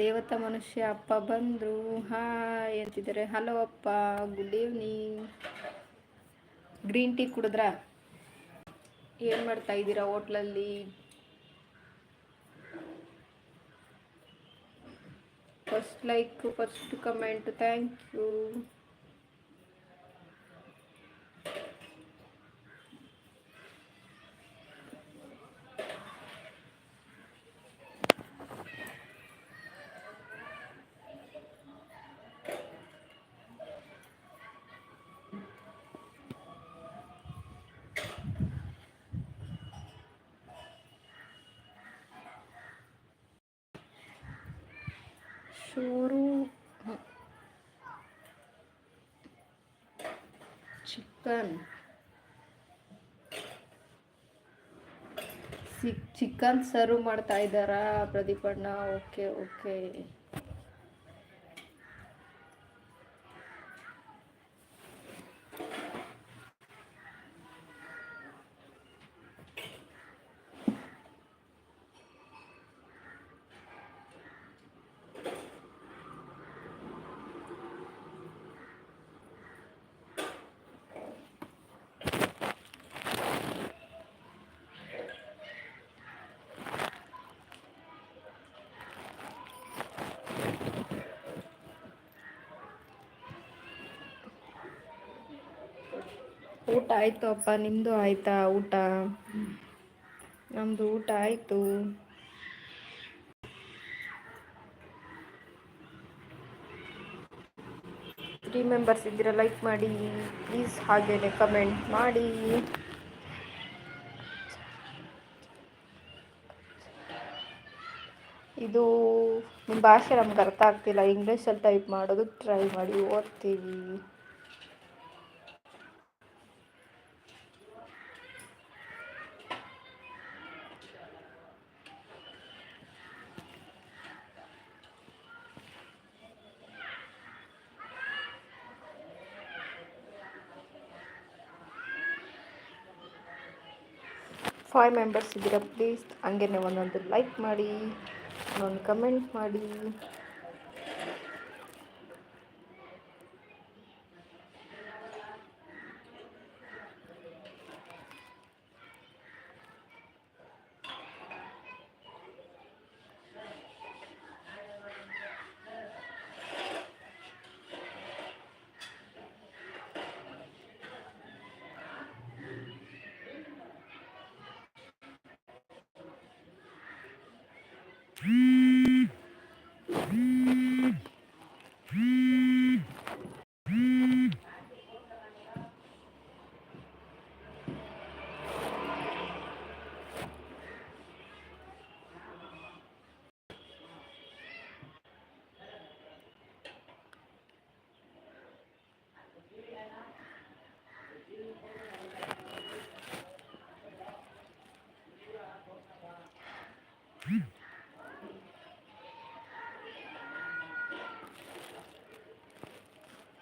ದೇವತಾ ಮನುಷ್ಯ ಅಪ್ಪ ಬಂದರು. ಹಾಯ್ ಅಂತಿದ್ದಾರೆ. ಹಲೋ ಅಪ್ಪ ಗುಡ್ ಈವ್ನಿಂಗ್ ಗ್ರೀನ್ ಟೀ ಕುಡಿದ್ರಾ? ಏನು ಮಾಡ್ತಾ ಇದ್ದೀರಾ ಹೋಟ್ಲಲ್ಲಿ? First like first comment thank you sure. Chicken. ಸಿ ಚಿಕನ್ ಸರ್ವ್ ಮಾಡ್ತಾ ಇದ್ದಾರಾ ಪ್ರದೀಪಣ್ಣ ಓಕೆ ಓಕೆ. ಊಟ ಆಯಿತು ಅಪ್ಪ ನಿಮ್ಮದು ಆಯಿತಾ ಊಟ? ನಮ್ಮದು ಊಟ ಆಯಿತು. ತ್ರೀ ಮೆಂಬರ್ಸ್ ಇದ್ದೀರಾ ಲೈಕ್ ಮಾಡಿ ಪ್ಲೀಸ್ ಹಾಗೆ ಕಮೆಂಟ್ ಮಾಡಿ. ಇದು ನಿಮ್ಮ ಭಾಷೆ ನಮ್ಗೆ ಅರ್ಥ ಆಗ್ತಿಲ್ಲ ಇಂಗ್ಲೀಷಲ್ಲಿ ಟೈಪ್ ಮಾಡೋದು ಟ್ರೈ ಮಾಡಿ ಓದ್ತೀವಿ. ಫೈವ್ ಮೆಂಬರ್ಸ್ ಇದ್ದೀರಾ ಪ್ಲೀಸ್ ಹಂಗೆ ಒಂದೊಂದು ಲೈಕ್ ಮಾಡಿ ಒಂದೊಂದು ಕಮೆಂಟ್ ಮಾಡಿ.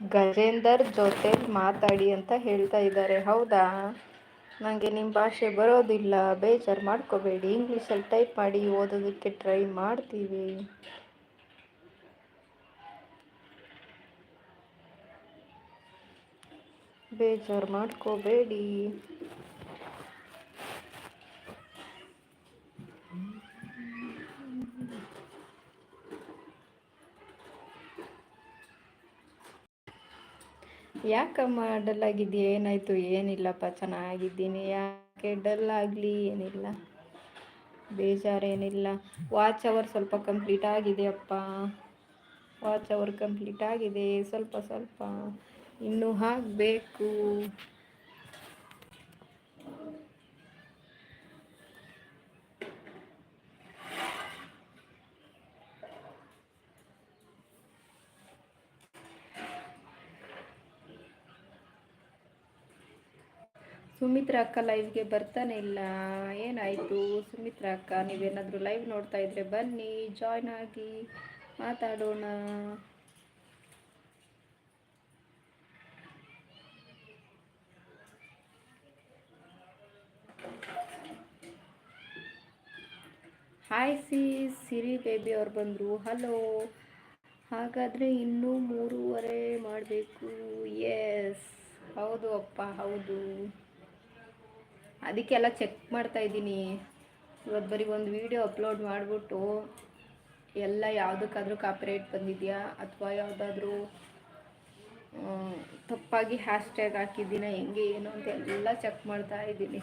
ಗಜೇಂದರ್ ಜೊತೆ ಮಾತಾಡಿ ಅಂತ ಹೇಳ್ತಾ ಇದ್ದಾರೆ. ಹೌದಾ? ನನಗೆ ನಿಮ್ಮ ಭಾಷೆ ಬರೋದಿಲ್ಲ. ಬೇಜಾರು ಮಾಡ್ಕೋಬೇಡಿ. ಇಂಗ್ಲೀಷಲ್ಲಿ ಟೈಪ್ ಮಾಡಿ ಓದೋದಕ್ಕೆ ಟ್ರೈ ಮಾಡ್ತೀವಿ. ಬೇಜಾರು ಮಾಡ್ಕೋಬೇಡಿ. ಯಾಕಮ್ಮ ಡಲ್ ಆಗಿದೆಯಾ ಏನಾಯಿತು? ಏನಿಲ್ಲಪ್ಪ, ಚೆನ್ನಾಗಿದ್ದೀನಿ. ಯಾಕೆ ಡಲ್ ಆಗಲಿ ಏನಿಲ್ಲ. ಬೇಜಾರೇನಿಲ್ಲ. ವಾಚ್ ಅವರ್ ಸ್ವಲ್ಪ ಕಂಪ್ಲೀಟ್ ಆಗಿದೆಯಪ್ಪ. ವಾಚ್ ಅವರ್ ಕಂಪ್ಲೀಟ್ ಆಗಿದೆ. ಸ್ವಲ್ಪ ಸ್ವಲ್ಪ. ಇನ್ನೂ ಹಾಕಬೇಕು. ಸುಮಿತ್ರ ಅಕ್ಕ ಲೈವ್ಗೆ ಬರ್ತಾನೆ ಇಲ್ಲ. ಏನಾಯಿತು ಸುಮಿತ್ರ ಅಕ್ಕ? ನೀವೇನಾದರೂ ಲೈವ್ ನೋಡ್ತಾ ಇದ್ರೆ ಬನ್ನಿ ಜಾಯ್ನ್ ಆಗಿ ಮಾತಾಡೋಣ. ಹಾಯ್ ಸಿ ಸಿರಿ ಬೇಬಿ ಅವ್ರು ಬಂದರು. ಹಲೋ, ಹಾಗಾದರೆ ಇನ್ನೂ ಮೂರುವರೆ ಮಾಡಬೇಕು. ಎಸ್ ಹೌದು ಅಪ್ಪ, ಹೌದು. ಅದಕ್ಕೆಲ್ಲ ಚೆಕ್ ಮಾಡ್ತಾ ಇದ್ದೀನಿ. ಇವತ್ತು ಬರೀ ಒಂದು ವೀಡಿಯೋ ಅಪ್ಲೋಡ್ ಮಾಡಿಬಿಟ್ಟು ಎಲ್ಲ ಯಾವುದಕ್ಕಾದ್ರೂ ಕಾಪಿರೈಟ್ ಬಂದಿದೆಯಾ ಅಥವಾ ಯಾವುದಾದ್ರೂ ತಪ್ಪಾಗಿ ಹ್ಯಾಶ್ಟ್ಯಾಗ್ ಹಾಕಿದ್ದೀನಾ, ಹೆಂಗೆ, ಏನು ಅಂತ ಎಲ್ಲ ಚೆಕ್ ಮಾಡ್ತಾ ಇದ್ದೀನಿ.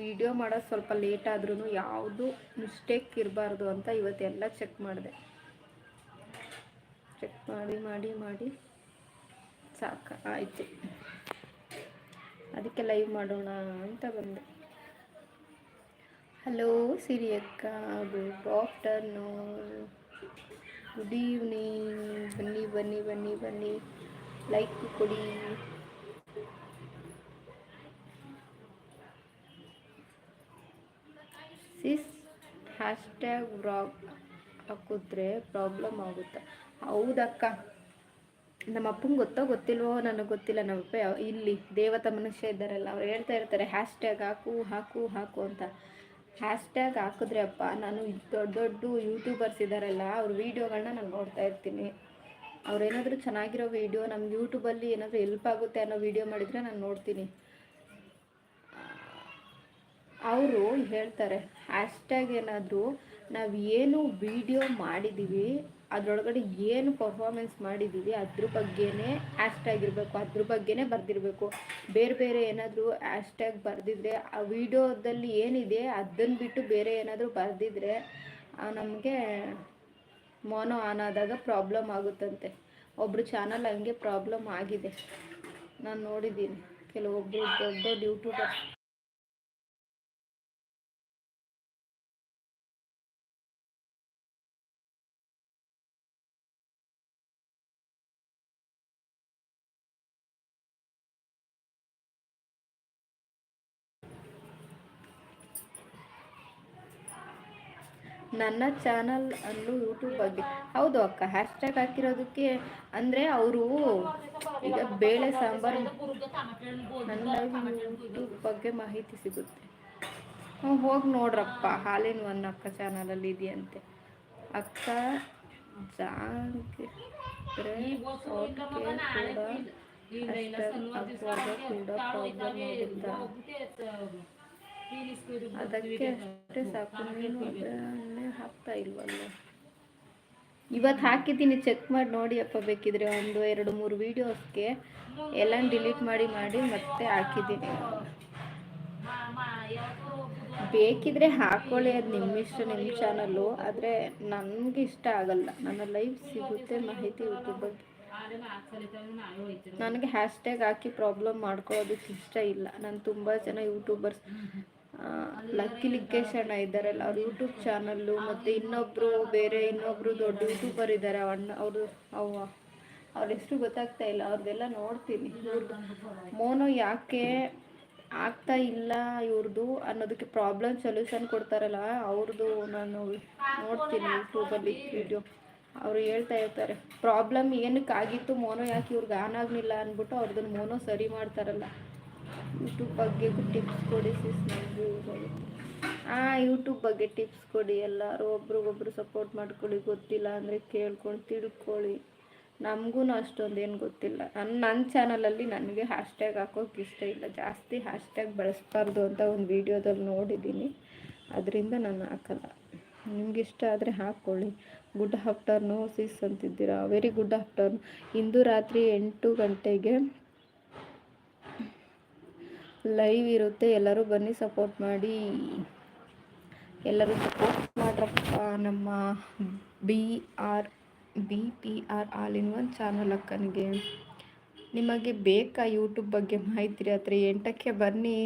ವಿಡಿಯೋ ಮಾಡೋದು ಸ್ವಲ್ಪ ಲೇಟ್ ಆದ್ರೂ ಯಾವುದು ಮಿಸ್ಟೇಕ್ ಇರಬಾರ್ದು ಅಂತ ಇವತ್ತೆಲ್ಲ ಚೆಕ್ ಮಾಡಿದೆ. ಚೆಕ್ ಮಾಡಿ ಮಾಡಿ ಮಾಡಿ. ಸಾಕ, ಆಯಿತು. ಅದಕ್ಕೆ ಲೈವ್ ಮಾಡೋಣ ಅಂತ ಬಂದೆ. ಹಲೋ ಸಿರಿ ಅಕ್ಕ ಗುಡ್ ಆಫ್ಟರ್ನೂನ್ ಗುಡ್ ಈವ್ನಿಂಗ್ ಬನ್ನಿ ಬನ್ನಿ ಬನ್ನಿ ಬನ್ನಿ. ಲೈಕ್ ಕೊಡಿ. ಸಿಸ್ ಹ್ಯಾಶ್ಟ್ಯಾಗ್ ವ್ರಾಗ್ ಹಾಕಿದ್ರೆ ಪ್ರಾಬ್ಲಮ್ ಆಗುತ್ತೆ. ಹೌದಕ್ಕ? ನಮ್ಮ ಅಪ್ಪಂಗೆ ಗೊತ್ತೋ ಗೊತ್ತಿಲ್ವೋ ನನಗೆ ಗೊತ್ತಿಲ್ಲ. ನಮ್ಮಪ್ಪ ಇಲ್ಲಿ ದೇವತ ಮನುಷ್ಯ ಇದ್ದಾರಲ್ಲ, ಅವ್ರು ಹೇಳ್ತಾ ಇರ್ತಾರೆ ಹ್ಯಾಶ್ಟ್ಯಾಗ್ ಹಾಕು ಹಾಕು ಹಾಕು ಅಂತ. ಹ್ಯಾಶ್ಟ್ಯಾಗ್ ಹಾಕಿದ್ರೆ ಅಪ್ಪ, ನಾನು ದೊಡ್ಡ ದೊಡ್ಡ ಯೂಟ್ಯೂಬರ್ಸ್ ಇದ್ದಾರಲ್ಲ, ಅವ್ರ ವೀಡಿಯೋಗಳನ್ನ ನಾನು ನೋಡ್ತಾ ಇರ್ತೀನಿ. ಅವ್ರೇನಾದರೂ ಚೆನ್ನಾಗಿರೋ ವೀಡಿಯೋ ನಮ್ಮ ಯೂಟ್ಯೂಬಲ್ಲಿ ಏನಾದರೂ ಎಲ್ಪ್ ಆಗುತ್ತೆ ಅನ್ನೋ ವೀಡಿಯೋ ಮಾಡಿದರೆ ನಾನು ನೋಡ್ತೀನಿ. ಅವರು ಹೇಳ್ತಾರೆ ಹ್ಯಾಶ್ಟ್ಯಾಗ್ ಏನಾದರೂ ನಾವು ಏನು ವೀಡಿಯೋ ಮಾಡಿದ್ದೀವಿ ಅದರೊಳಗಡೆ ಏನು ಪರ್ಫಾರ್ಮೆನ್ಸ್ ಮಾಡಿದ್ದೀವಿ ಅದ್ರ ಬಗ್ಗೆನೇ ಹ್ಯಾಶ್ಟ್ಯಾಗ್ ಇರಬೇಕು, ಅದ್ರ ಬಗ್ಗೆನೇ ಬರೆದಿರಬೇಕು. ಬೇರೆ ಬೇರೆ ಏನಾದರೂ ಹ್ಯಾಶ್ಟ್ಯಾಗ್ ಬರೆದಿದ್ರೆ, ಆ ವಿಡಿಯೋದಲ್ಲಿ ಏನಿದೆ ಅದನ್ನು ಬಿಟ್ಟು ಬೇರೆ ಏನಾದರೂ ಬರೆದಿದ್ರೆ ನಮಗೆ ಮೋನೋ ಆನ್ ಆದಾಗ ಪ್ರಾಬ್ಲಮ್ ಆಗುತ್ತಂತೆ. ಒಬ್ಬರು ಚಾನಲ್ ಹಂಗೆ ಪ್ರಾಬ್ಲಮ್ ಆಗಿದೆ. ನಾನು ನೋಡಿದ್ದೀನಿ. ಕೆಲವೊಬ್ಬರು ದೊಡ್ಡ ಯೂಟ್ಯೂಬರ್ಸ್ ನನ್ನ ಚಾನಲ್ ಅನ್ನು ಯೂಟ್ಯೂಬ್ ಬಗ್ಗೆ ಹೌದು ಅಕ್ಕ ಹ್ಯಾಶ್ಟ್ಯಾಗ್ ಹಾಕಿರೋದಕ್ಕೆ ಅಂದರೆ ಅವರು ಈಗ ಬೇಳೆ ಸಾಂಬಾರು ನನ್ನ ಯೂಟ್ಯೂಬ್ ಬಗ್ಗೆ ಮಾಹಿತಿ ಸಿಗುತ್ತೆ. ಹ್ಞೂ ಹೋಗಿ ನೋಡ್ರಪ್ಪ, ಹಾಲಿನ ಒನ್ ಅಕ್ಕ ಚಾನಲಲ್ಲಿ ಇದೆಯಂತೆ. ಅಕ್ಕ ಜಾಂಗ್ ಕೂಡ ಪ್ರಾಬ್ಲಮ್ ಆಗಿದ್ದ ಅದಕ್ಕೆ ಅಷ್ಟೇ ಸಾಕು. ನೀನು ಅದನ್ನೇ ಹಾಕ್ತಾ ಇಲ್ವಲ್ಲ? ಇವತ್ತು ಹಾಕಿದ್ದೀನಿ ಚೆಕ್ ಮಾಡಿ ನೋಡಿ ಅಪ್ಪ ಬೇಕಿದ್ರೆ ಒಂದು, ಎರಡು, ಮೂರು ವೀಡಿಯೋಸ್ಗೆ ಎಲ್ಲ ಡಿಲೀಟ್ ಮಾಡಿ ಮಾಡಿ ಮತ್ತೆ ಹಾಕಿದ್ದೀನಿ. ಬೇಕಿದ್ರೆ ಹಾಕೊಳ್ಳಿ, ಅದು ನಿಮ್ಮ ಇಷ್ಟ, ನಿಮ್ಮ ಚಾನಲ್ಲು ಆದರೆ ನನಗೆ ಇಷ್ಟ ಆಗಲ್ಲ. ನನ್ನ ಲೈಫ್ ಸಿಗುತ್ತೆ ಮಾಹಿತಿ ಯೂಟ್ಯೂಬ್ ಬಗ್ಗೆ. ನನಗೆ ಹ್ಯಾಶ್ಟ್ಯಾಗ್ ಹಾಕಿ ಪ್ರಾಬ್ಲಮ್ ಮಾಡ್ಕೊಳ್ಳೋದಕ್ಕೆ ಇಷ್ಟ ಇಲ್ಲ. ನಾನು ತುಂಬ ಜನ ಯೂಟ್ಯೂಬರ್ಸ್ ಲಕ್ಕಿ ಲಿಂಕೇಶ್ ಇದ್ದಾರಲ್ಲ, ಅವ್ರ ಯೂಟ್ಯೂಬ್ ಚಾನಲ್ಲು ಮತ್ತು ಇನ್ನೊಬ್ಬರು ಬೇರೆ ಇನ್ನೊಬ್ಬರು ದೊಡ್ಡ ಯೂಟ್ಯೂಬರ್ ಇದ್ದಾರೆ. ಅಣ್ಣ ಅವರು ಅವ ಅವ್ರ ಹೆಸರು ಗೊತ್ತಾಗ್ತಾ ಇಲ್ಲ ಅವ್ರದ್ದೆಲ್ಲ ನೋಡ್ತೀನಿ. ಮೋನು ಯಾಕೆ ಆಗ್ತಾ ಇಲ್ಲ ಇವ್ರದ್ದು ಅನ್ನೋದಕ್ಕೆ ಪ್ರಾಬ್ಲಮ್ ಸೊಲ್ಯೂಷನ್ ಕೊಡ್ತಾರಲ್ಲ ಅವ್ರದ್ದು ನಾನು ನೋಡ್ತೀನಿ ಯೂಟ್ಯೂಬಲ್ಲಿ ವಿಡಿಯೋ ಅವರು ಹೇಳ್ತಾ ಇರ್ತಾರೆ ಪ್ರಾಬ್ಲಮ್ ಏನಕ್ಕೆ ಆಗಿತ್ತು ಮೋನೋ ಯಾಕೆ ಇವ್ರಿಗೆ ಆನ್ ಆಗಲಿಲ್ಲ? ಅಂದ್ಬಿಟ್ಟು ಅವ್ರದ್ದನ್ನು ಮೋನೋ ಸರಿ ಮಾಡ್ತಾರಲ್ಲ. ಯೂಟ್ಯೂಬ್ ಬಗ್ಗೆ ಟಿಪ್ಸ್ ಕೊಡಿ ಸಿಸ್ ಹಾಂ ಯೂಟ್ಯೂಬ್ ಬಗ್ಗೆ ಟಿಪ್ಸ್ ಕೊಡಿ ಎಲ್ಲರೂ, ಒಬ್ರಿಗೊಬ್ರು ಸಪೋರ್ಟ್ ಮಾಡ್ಕೊಳ್ಳಿ, ಗೊತ್ತಿಲ್ಲ ಅಂದರೆ ಕೇಳ್ಕೊಂಡು ತಿಳ್ಕೊಳ್ಳಿ. ನಮಗೂ ಅಷ್ಟೊಂದು ಏನು ಗೊತ್ತಿಲ್ಲ ನನ್ನ ನನ್ನ ಚಾನಲಲ್ಲಿ ನನಗೆ ಹ್ಯಾಶ್ಟ್ಯಾಗ್ ಹಾಕೋಕೆ ಇಷ್ಟ ಇಲ್ಲ. ಜಾಸ್ತಿ ಹ್ಯಾಶ್ಟ್ಯಾಗ್ ಬಳಸ್ಬಾರ್ದು ಅಂತ ಒಂದು ವೀಡಿಯೋದಲ್ಲಿ ನೋಡಿದ್ದೀನಿ ಅದರಿಂದ ನಾನು ಹಾಕಲ್ಲ. ನಿಮ್ಗೆ ಇಷ್ಟ ಆದರೆ ಹಾಕ್ಕೊಳ್ಳಿ ಗುಡ್ ಆಫ್ಟರ್ನೂ ಸಿಸ್ ಅಂತಿದ್ದೀರಾ? ವೆರಿ ಗುಡ್ ಆಫ್ಟರ್ನೂ ಇಂದು ರಾತ್ರಿ ಎಂಟು ಗಂಟೆಗೆ ಲೈವ್ ಇರುತ್ತೆ. ಎಲ್ಲರೂ ಬನ್ನಿ, ಸಪೋರ್ಟ್ ಮಾಡಿ. ಎಲ್ಲರೂ ಸಪೋರ್ಟ್ ಮಾಡ್ರಪ್ಪ. ನಮ್ಮ B R, B P R all in one channel ಅಕ್ಕನಿಗೆ. ನಿಮಗೆ ಬೇಕಾ ಯೂಟ್ಯೂಬ್ ಬಗ್ಗೆ ಮಾಹಿತಿ? ಹತ್ರ ಎಂಟಕ್ಕೆ ಬನ್ನಿ.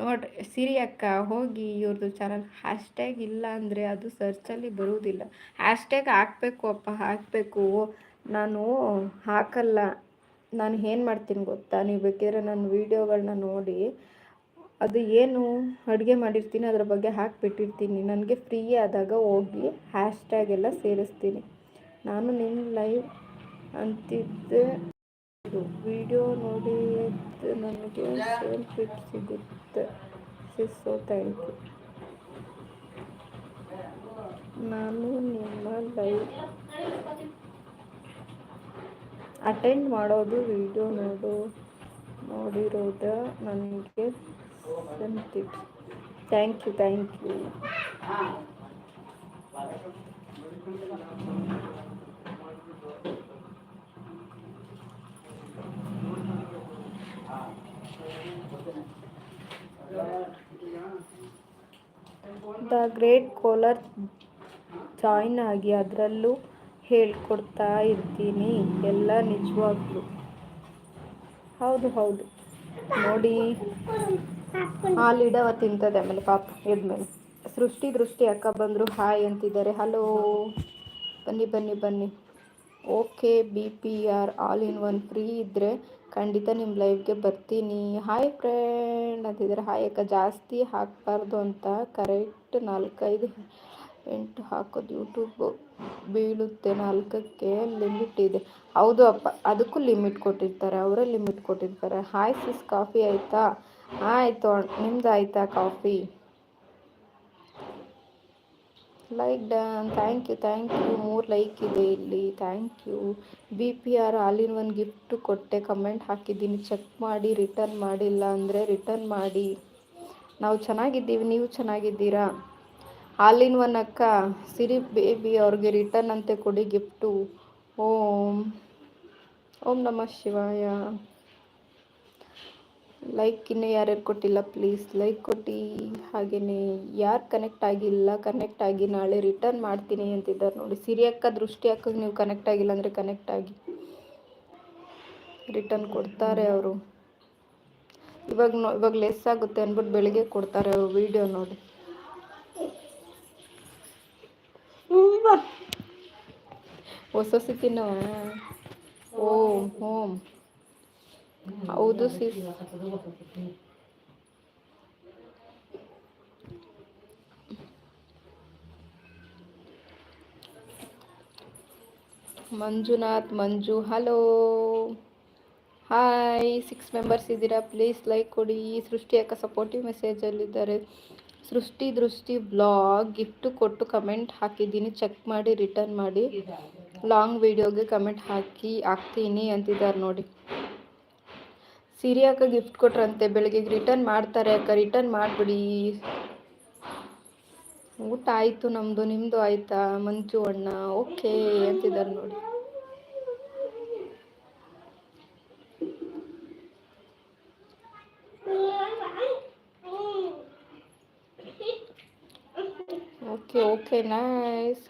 ನೋಡ್ರಿ ಸಿರಿ ಅಕ್ಕ, ಹೋಗಿ ಇವ್ರದ್ದು ಚಾನಲ್. ಹ್ಯಾಶ್ಟ್ಯಾಗ್ ಇಲ್ಲ ಅಂದರೆ ಅದು ಸರ್ಚಲ್ಲಿ ಬರುವುದಿಲ್ಲ ಹ್ಯಾಶ್ಟ್ಯಾಗ್ ಹಾಕಬೇಕು ಅಪ್ಪ, ಹಾಕಬೇಕು. ನಾನು ಹಾಕಲ್ಲ. ನಾನು ಏನು ಮಾಡ್ತೀನಿ ಗೊತ್ತಾ? ನೀವು ಬೇಕಿದ್ರೆ ನನ್ನ ವೀಡಿಯೋಗಳನ್ನ ನೋಡಿ. ಅದು ಏನು ಅಡುಗೆ ಮಾಡಿರ್ತೀನಿ, ಅದ್ರ ಬಗ್ಗೆ ಹಾಕಿಬಿಟ್ಟಿರ್ತೀನಿ. ನನಗೆ ಫ್ರೀ ಆದಾಗ ಹೋಗಿ ಹ್ಯಾಶ್ಟ್ಯಾಗ್ ಎಲ್ಲ ಸೇರಿಸ್ತೀನಿ. ನಾನು ನಿಮ್ಮ ಲೈವ್ ಅಂತಿದ್ದೆ. ವಿಡಿಯೋ ನೋಡಿ ನನಗೆ ಫಿಟ್ ಸಿಗುತ್ತೆ. ಸೊ ಥ್ಯಾಂಕ್ ಯು ನಾನು ನಿಮ್ಮ ಲೈವ್ ಅಟೆಂಡ್ ಮಾಡೋದು ವಿಡಿಯೋ ನೋಡೋ, ನೋಡಿರೋದ ನನಗೆ thank you thank you the great caller join ಆಗಿ ಅದರಲ್ಲೂ ಹೇಳ್ಕೊಡ್ತಾ ಇರ್ತೀನಿ. ಎಲ್ಲ ನಿಜವಾಗ್ಲೂ. ಹೌದು ಹೌದು. ನೋಡಿ, ಹಾಲಿಡವ ತಿಂತದೆ ಆಮೇಲೆ ಪಾಪ ಎದ್ಮೇಲೆ. ಸೃಷ್ಟಿ ದೃಷ್ಟಿ ಅಕ್ಕ ಬಂದರು ಹಾಯ್ ಅಂತಿದ್ದಾರೆ. ಹಲೋ. ಬನ್ನಿ ಬನ್ನಿ ಬನ್ನಿ. Okay, B P R all in one free ಇದ್ದರೆ ಖಂಡಿತ ನಿಮ್ಮ ಲೈವ್ಗೆ ಬರ್ತೀನಿ. ಹಾಯ್ ಫ್ರೆಂಡ್ ಅಂತಿದ್ದಾರೆ. ಹಾಯ್ ಅಕ್ಕ. ಜಾಸ್ತಿ ಹಾಕಬಾರ್ದು ಅಂತ ಕರೆಕ್ಟ್ ನಾಲ್ಕೈದು ಎಂಟು ಹಾಕೋದು ಯೂಟ್ಯೂಬ್ ಬೀಳುತ್ತೆ, ನಾಲ್ಕಕ್ಕೆ ಲಿಮಿಟ್ ಇದೆ. ಹೌದು ಅಪ್ಪ, ಅದಕ್ಕೂ ಲಿಮಿಟ್ ಕೊಟ್ಟಿರ್ತಾರೆ, ಅವರೇ ಲಿಮಿಟ್ ಕೊಟ್ಟಿರ್ತಾರೆ. ಹಾಯ್ ಸಿಸ್ ಕಾಫಿ ಆಯಿತಾ? ಆಯಿತು ನಿಮ್ದು ಆಯಿತಾ coffee like done thank you thank you ಮೂರು ಲೈಕ್ ಇದೆ ಇಲ್ಲಿ. Thank you B P R ಆಲಿನ ಒಂದು ಗಿಫ್ಟ್ ಕೊಟ್ಟೆ. ಕಮೆಂಟ್ ಹಾಕಿದ್ದೀನಿ. ಚೆಕ್ ಮಾಡಿ ರಿಟರ್ನ್ ಮಾಡಿಲ್ಲ ಅಂದರೆ ರಿಟರ್ನ್ ಮಾಡಿ. ನಾವು ಚೆನ್ನಾಗಿದ್ದೀವಿ, ನೀವು ಚೆನ್ನಾಗಿದ್ದೀರಾ? ಆಲ್ ಒನ್ ಅಕ್ಕ ಸಿರಿ ಬೇಬಿ ಅವ್ರಿಗೆ ರಿಟರ್ನ್ ಅಂತೆ ಕೊಡಿ ಗಿಫ್ಟು ಓಂ. ಓಂ ನಮಃ ಶಿವಾಯ. ಲೈಕ್ ಇನ್ನೂ ಯಾರ್ಯಾರು ಕೊಟ್ಟಿಲ್ಲ ಪ್ಲೀಸ್ ಲೈಕ್ ಕೊಟ್ಟು ಹಾಗೇ ಯಾರು ಕನೆಕ್ಟ್ ಆಗಿಲ್ಲ ಕನೆಕ್ಟ್ ಆಗಿ ನಾಳೆ ರಿಟರ್ನ್ ಮಾಡ್ತೀನಿ ಅಂತಿದ್ದಾರೆ ನೋಡಿ. ಸಿರಿ ಅಕ್ಕ, ದೃಷ್ಟಿ ಅಕ್ಕಗೆ ನೀವು ಕನೆಕ್ಟ್ ಆಗಿಲ್ಲ ಅಂದರೆ ಕನೆಕ್ಟ್ ಆಗಿ. ರಿಟರ್ನ್ ಕೊಡ್ತಾರೆ ಅವರು. ಇವಾಗ ಇವಾಗ ಲೆಸ್ ಆಗುತ್ತೆ ಅಂದ್ಬಿಟ್ಟು ಬೆಳಿಗ್ಗೆ ಕೊಡ್ತಾರೆ ಅವರು ವಿಡಿಯೋ ನೋಡಿ. ಹೊಸ ಹೊಸ ತಿನ್ನವ ಓಂ ಓಂ ಹೌದು sis Manjunath, Manju, hello. Hi six members ಇದ್ದೀರಾ? ಪ್ಲೀಸ್ ಲೈಕ್ ಕೊಡಿ. ಸೃಷ್ಟಿ ಅಕ್ಕ ಸಪೋರ್ಟಿವ್ ಮೆಸೇಜಲ್ಲಿದ್ದಾರೆ ಸೃಷ್ಟಿ ದೃಷ್ಟಿ ಬ್ಲಾಗ್ ಗಿಫ್ಟ್ ಕೊಟ್ಟು ಕಮೆಂಟ್ ಹಾಕಿದ್ದೀನಿ. ಚೆಕ್ ಮಾಡಿ, ರಿಟರ್ನ್ ಮಾಡಿ. ಲಾಂಗ್ ವಿಡಿಯೋಗೆ ಕಮೆಂಟ್ ಹಾಕಿ, ಹಾಕ್ತೀನಿ ಅಂತಿದ್ದಾರೆ ನೋಡಿ. ಸೀರಿಯಾಕ ಅಕ್ಕ ಗಿಫ್ಟ್ ಕೊಟ್ರಂತೆ ಬೆಳಗ್ಗೆ ರಿಟರ್ನ್ ಮಾಡ್ತಾರೆ ಅಕ್ಕ, ರಿಟರ್ನ್ ಮಾಡಿಬಿಡಿ. ಊಟ ಆಯಿತು ನಮ್ಮದು ನಿಮ್ಮದು ಆಯಿತಾ ಮಂಚು ಅಣ್ಣ? ಓಕೆ ಅಂತಿದ್ದಾರೆ ನೋಡಿ. Okay nice.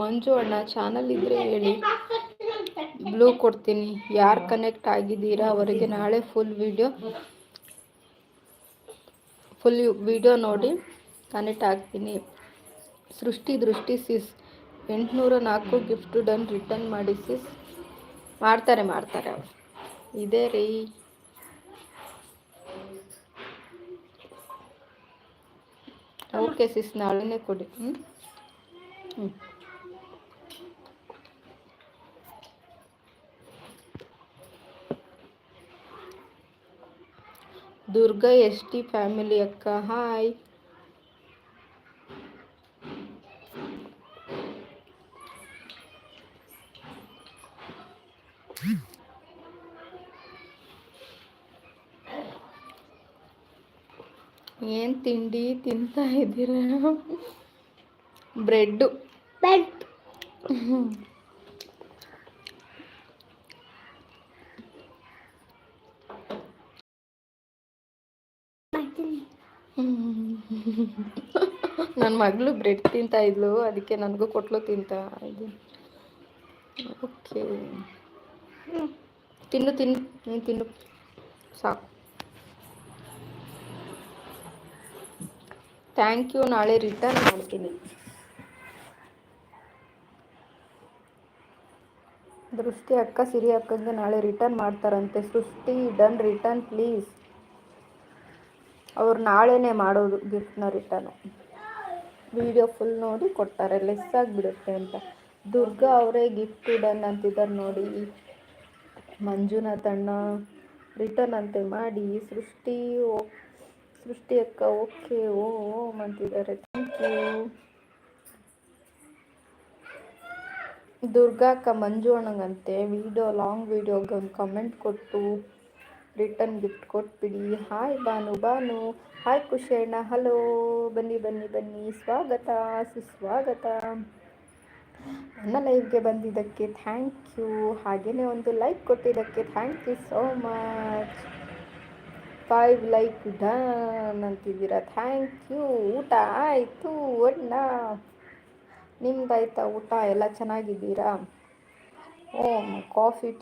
ಮಂಜು ಅಣ್ಣ ಚಾನಲ್ ಇದ್ದರೆ ಹೇಳಿ. ಬ್ಲೂ ಕೊಡ್ತೀನಿ. ಯಾರು ಕನೆಕ್ಟ್ ಆಗಿದ್ದೀರಾ ಅವರಿಗೆ ನಾಳೆ ಫುಲ್ ವಿಡಿಯೋ ಫುಲ್ ವಿಡಿಯೋ ನೋಡಿ ಕನೆಕ್ಟ್ ಆಗ್ತೀನಿ. ಸೃಷ್ಟಿ ದೃಷ್ಟಿ ಸಿಸ್ ಎಂಟುನೂರ ನಾಲ್ಕು ಗಿಫ್ಟ್ ಡನ್ ರಿಟರ್ನ್ ಮಾಡಿ ಸಿಸ್ ಮಾಡ್ತಾರೆ ಮಾಡ್ತಾರೆ ಅವರು. ಇದೇ ರೀ. ಓಕೆ ಸಿಸ್ ನಾಳೆನೇ ಕೊಡಿ. ಹ್ಞೂ ಹ್ಞೂ ದುರ್ಗಾ ಎಸ್ ಟಿ ಫ್ಯಾಮಿಲಿ ಅಕ್ಕ. ಹಾಯ್ ಏನು ತಿಂಡಿ ತಿಂತಾ ಇದ್ದೀರಾ? ಬ್ರೆಡ್ಡು. ಬ್ರೆಡ್. ನನ್ನ ಮಗಳು ಬ್ರೆಡ್ ತಿಂತಾ ಇದ್ಲು ಅದಕ್ಕೆ ನನಗೂ ಕೊಟ್ಲು ತಿಂತ ಇದ್ದೀನಿ ಓಕೆ. ತಿನ್ನು ತಿನ್ನು ನೀನು ತಿನ್ನು. ಸಾಕು. ಥ್ಯಾಂಕ್ ಯು ನಾಳೆ ರಿಟರ್ನ್ ಮಾಡ್ತೀನಿ. ದೃಷ್ಟಿ ಅಕ್ಕ, ಸಿರಿ ಅಕ್ಕಂಗೆ ನಾಳೆ ರಿಟರ್ನ್ ಮಾಡ್ತಾರಂತೆ. ಸೃಷ್ಟಿ ಡನ್ ರಿಟರ್ನ್ ಪ್ಲೀಸ್ ಅವ್ರು ನಾಳೆನೇ ಮಾಡೋದು ಗಿಫ್ಟ್ನ ರಿಟರ್ನು ವಿಡಿಯೋ ಫುಲ್ ನೋಡಿ ಕೊಡ್ತಾರೆ. ಲೆಸ್ ಆಗಿಬಿಡುತ್ತೆ ಅಂತ. ದುರ್ಗಾ ಅವರೇ ಗಿಫ್ಟ್ ಡನ್ ಅಂತಿದ್ದಾರೆ ನೋಡಿ. ಮಂಜುನಾಥ್ ಅಣ್ಣ ರಿಟರ್ನ್ ಅಂತೆ ಮಾಡಿ. ಸೃಷ್ಟಿ ಸೃಷ್ಟಿ ಅಕ್ಕ, ಓಕೆ, ಓ ಓಮ್ ಅಂತಿದ್ದಾರೆ. ಥ್ಯಾಂಕ್ ಯು ದುರ್ಗಾಕ್ಕ ಮಂಜು ಅಣ್ಣಂಗಂತೆ ವಿಡಿಯೋ ಲಾಂಗ್ ವಿಡಿಯೋಗೆ ಒಂದು ಕಮೆಂಟ್ ಕೊಟ್ಟು ರಿಟರ್ನ್ ಗಿಫ್ಟ್ ಕೊಟ್ಬಿಡಿ. ಹಾಯ್ ಬಾನು ಬಾನು ಹಾಯ್ ಖುಷಿ ಅಣ್ಣ ಹಲೋ ಬನ್ನಿ ಬನ್ನಿ ಬನ್ನಿ. ಸ್ವಾಗತ, ಸುಸ್ವಾಗತ. ನನ್ನ ಲೈವ್ಗೆ ಬಂದಿದ್ದಕ್ಕೆ ಥ್ಯಾಂಕ್ ಯು ಹಾಗೆಯೇ ಒಂದು ಲೈಕ್ ಕೊಟ್ಟಿದ್ದಕ್ಕೆ thank you so much five like done ಅಂತಿದ್ದೀರಾ? Thank you ಊಟ ಆಯಿತು. ಅಣ್ಣ, ನಿಮ್ದಾಯ್ತಾ ಊಟ? ಎಲ್ಲ ಚೆನ್ನಾಗಿದ್ದೀರಾ? ಓ ಕಾಫಿ ಟೀ